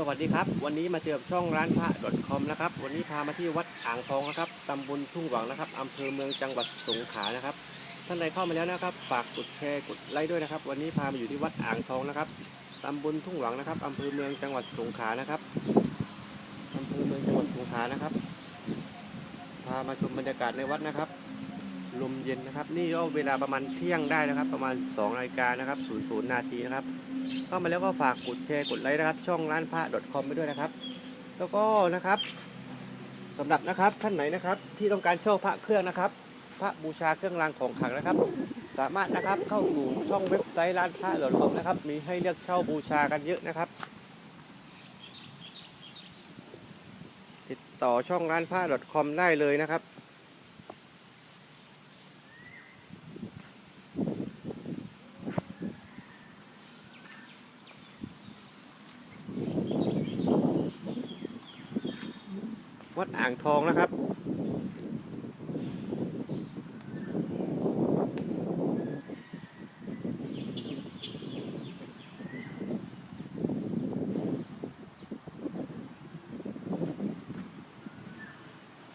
สวัสดีครับ วันนี้มาเจอกับช่องร้านพระ .com นะครับ วันนี้พามาที่วัดอ่างทองนะครับตำบลทุ่งหวังนะครับอำเภอเมืองจังหวัดสงขลานะครับ ท่านใดเข้ามาแล้วนะครับ ฝากกดแชร์กดไลค์ด้วยนะครับ วันนี้พามาอยู่ที่วัดอ่างทองนะครับตำบลทุ่งหวังนะครับอำเภอเมืองจังหวัดสงขลานะครับอำเภอเมืองจังหวัดสงขลานะครับ พามาชมบรรยากาศในวัดนะครับ ลมเย็นนะครับ นี่ก็เวลาประมาณเที่ยงได้นะครับ ประมาณ2นาฬิกานะครับ00นาทีนะครับ เข้ามาแล้วก็ฝากกดแชร์กดไลค์นะครับ ช่องร้านพระ .com ไปด้วยนะครับ แล้วก็นะครับสำหรับนะครับท่านไหนนะครับ ที่ต้องการเช่าพระเครื่องนะครับ พระบูชาเครื่องรางของขลังนะครับ สามารถนะครับเข้าสู่ช่องเว็บไซต์ร้านพระ .com นะครับ มีให้เลือกเช่าบูชากันเยอะนะครับ ติดต่อช่องร้านพระ .com ได้เลยนะครับ วัดอ่างทองนะครับ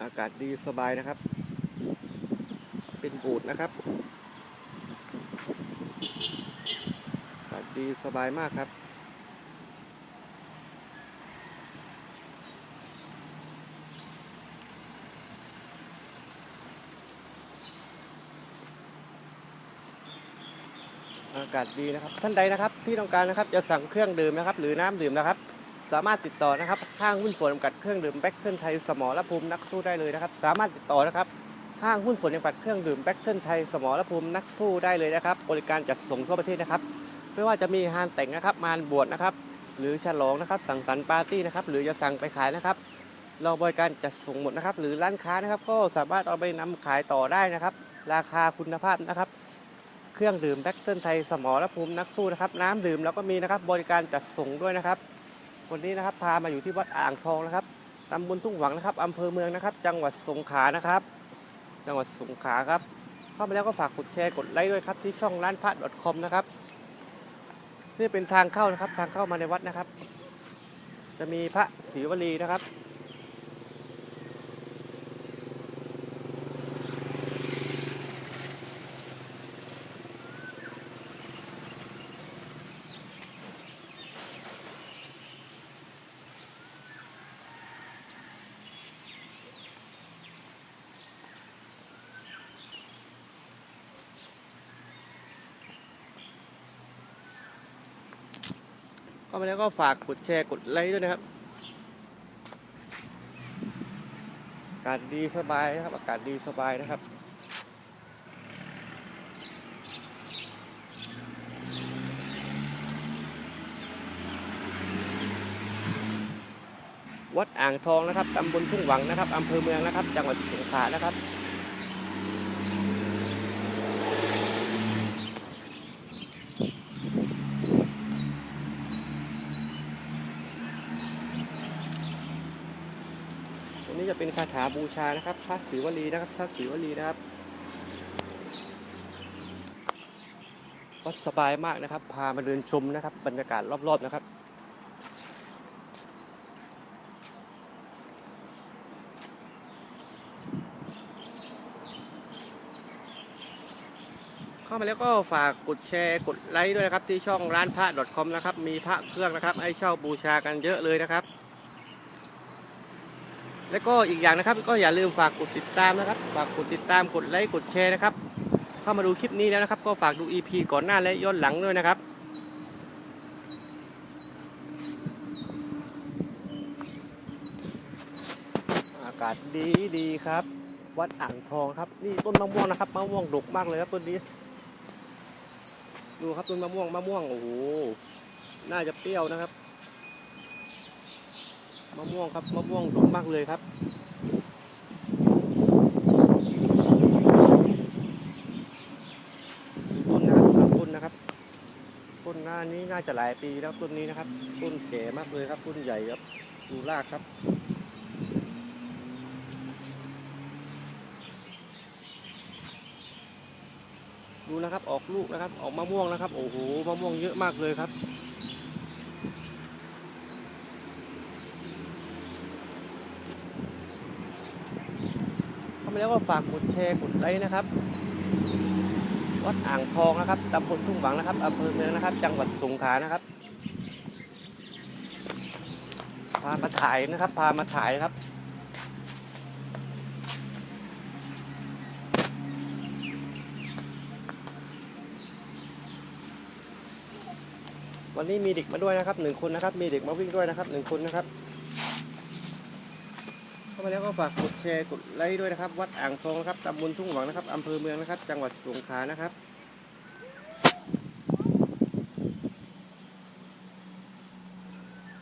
อากาศดีสบายนะครับ เป็นบูดนะครับ อากาศดีสบายมากครับ อากาศดีนะครับ ท่านใดนะครับที่ต้องการนะครับจะสั่งเครื่องดื่มนะครับ หรือน้ำดื่มนะครับ สามารถติดต่อนะครับห้างหุ้นส่วนจำกัดเครื่องดื่มแบ็คเทิลไทยสมอรภูมินักสู้ได้เลยนะครับ สามารถติดต่อนะครับห้างหุ้นส่วนจำกัดเครื่องดื่มแบ็คเทิลไทยสมอรภูมินักสู้ได้เลยนะครับ บริการจัดส่งทั่วประเทศนะครับ ไม่ว่าจะมีงานแต่งนะครับงานบวชนะครับ หรือฉลองนะครับ สังสรรค์ปาร์ตี้นะครับ หรือจะสั่งไปขายนะครับ เราบริการจัดส่งหมดนะครับ หรือร้านค้านะครับ ก็สามารถเอาไปนำขายต่อได้นะครับ ราคาคุณภาพนะครับ เครื่องดื่มแบ็คเทิลไทยสมรภูมินักสู้นะครับ น้ำดื่มเราก็มีนะครับบริการจัดส่งด้วยนะครับ วันนี้นะครับพามาอยู่ที่วัดอ่างทองนะครับตำบลทุ่งหวังนะครับอำเภอเมืองนะครับ จังหวัดสงขลานะครับ จังหวัดสงขลาครับเข้ามาแล้วก็ฝากกดแชร์กดไลค์ด้วยครับที่ช่องร้านพระ .com นะครับนี่เป็นทางเข้านะครับทางเข้ามาในวัดนะครับ จะมีพระศรีวลีนะครับ เข้ามาแล้วก็ฝากกดแชร์กดไลค์ด้วยนะครับ อากาศดีสบายนะครับ อากาศดีสบายนะครับวัดอ่างทองนะครับ ตำบลทุ่งหวังนะครับ อำเภอเมืองนะครับ จังหวัดสงขลานะครับ นี้จะเป็นคาถาบูชานะครับพระศิวลีนะครับพระศิวลีนะครับวัดสบายมากนะครับ พามาเดินชมนะครับ บรรยากาศรอบๆนะครับ เข้ามาแล้วก็ฝากกดแชร์กดไลค์ด้วยนะครับ ที่ช่องร้านพระ .com นะครับ มีพระเครื่องนะครับ ให้เช่าบูชากันเยอะเลยนะครับ แล้วก็อีกอย่างนะครับ ก็อย่าลืมฝากกดติดตามนะครับ ฝากกดติดตามกดไลค์กดแชร์นะครับ เข้ามาดูคลิปนี้แล้วนะครับ ก็ฝากดู EP ก่อนหน้าและย้อนหลังด้วยนะครับอากาศดีดีครับ วัดอ่างทองครับนี่ต้นมะม่วงนะครับมะม่วงดกมากเลยครับต้นนี้ดูครับต้นมะม่วงมะม่วงโอ้โหน่าจะเปรี้ยวนะครับ มะม่วงครับมะม่วงดกมากเลยครับต้นนะครับต้นนะครับต้นหน้านี้น่าจะหลายปีแล้วต้นนี้นะครับต้นแก่มากเลยครับต้นใหญ่ครับดูรากครับดูนะครับออกลูกนะครับ ออกมะม่วงนะครับ โอ้โหมะม่วงเยอะมากเลยครับ มาแล้วก็ฝากกดแชร์กดไลค์นะครับวัดอ่างทองนะครับตำบลทุ่งหวังนะครับอำเภอเมืองนะครับ จังหวัดสงขลานะครับ พามาถ่ายนะครับ พามาถ่ายนะครับวันนี้มีเด็กมาด้วยนะครับหนึ่งคนนะครับ มีเด็กมาวิ่งด้วยนะครับหนึ่งคนนะครับามาแล้วก็ฝากกดแชร์กดไลค์ด้วยนะครับ วัดอ่างทองนะครับตำบลทุ่งหวังนะครับอำเภอเมืองนะครับ จังหวัดสงขลานะครับ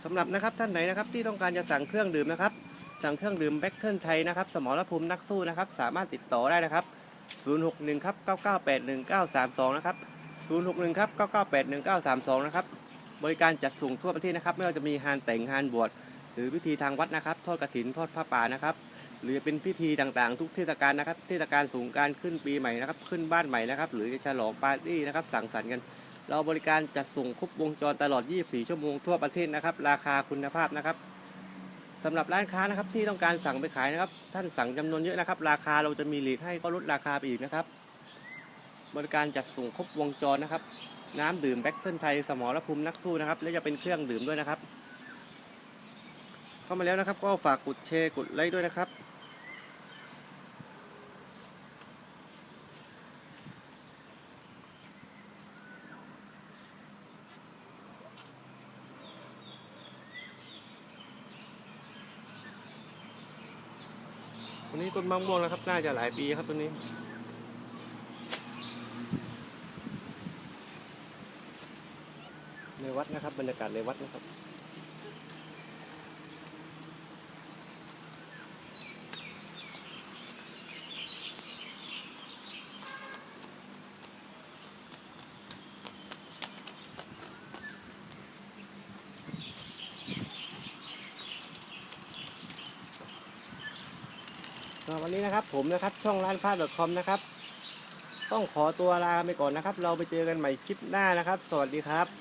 สำหรับนะครับท่านไหนนะครับที่ต้องการจะสั่งเครื่องดื่มนะครับ สั่งเครื่องดื่มแบ็คเทิลไทยนะครับ สมรภูมินักสู้นะครับ สามารถติดต่อได้นะครับ 061ครับ9981 932นะครับ061ครับ9981 932นะครับบริการจัดส่งทั่วประเทศนะครับ ไม่ว่าจะมีงานแต่งงานบวช หรือพิธีทางวัดนะครับ ทอดกระถินทอดผ้าป่านะครับ หรือเป็นพิธีต่างๆ ทุกเทศกาลนะครับ เทศกาลสงการขึ้นปีใหม่นะครับ ขึ้นบ้านใหม่นะครับ หรือจะฉลองปาร์ตี้นะครับ สังสรรค์กัน เราบริการจัดส่งครบวงจรตลอด 24 ชั่วโมงทั่วประเทศนะครับ ราคาคุณภาพนะครับสำหรับร้านค้านะครับที่ต้องการสั่งไปขายนะครับ ท่านสั่งจำนวนเยอะนะครับ ราคาเราจะมีหลีกให้ก็ลดราคาไปอีกนะครับ บริการจัดส่งครบวงจรนะครับ น้ำดื่มแบ็คเทิลไทยสมรภูมินักสู้นะครับ และจะเป็นเครื่องดื่มด้วยนะครับ เข้ามาแล้วนะครับ ก็ฝากกดแชร์กดไลค์ด้วยนะครับ วันนี้ต้นมะม่วงนะครับ น่าจะหลายปีครับต้นนี้ในวัดนะครับบรรยากาศในวัดนะครับ วันนี้นะครับผมนะครับช่องร้านผ้า .com นะครับ ต้องขอตัวลาไปก่อนนะครับ เราไปเจอกันใหม่คลิปหน้านะครับ สวัสดีครับ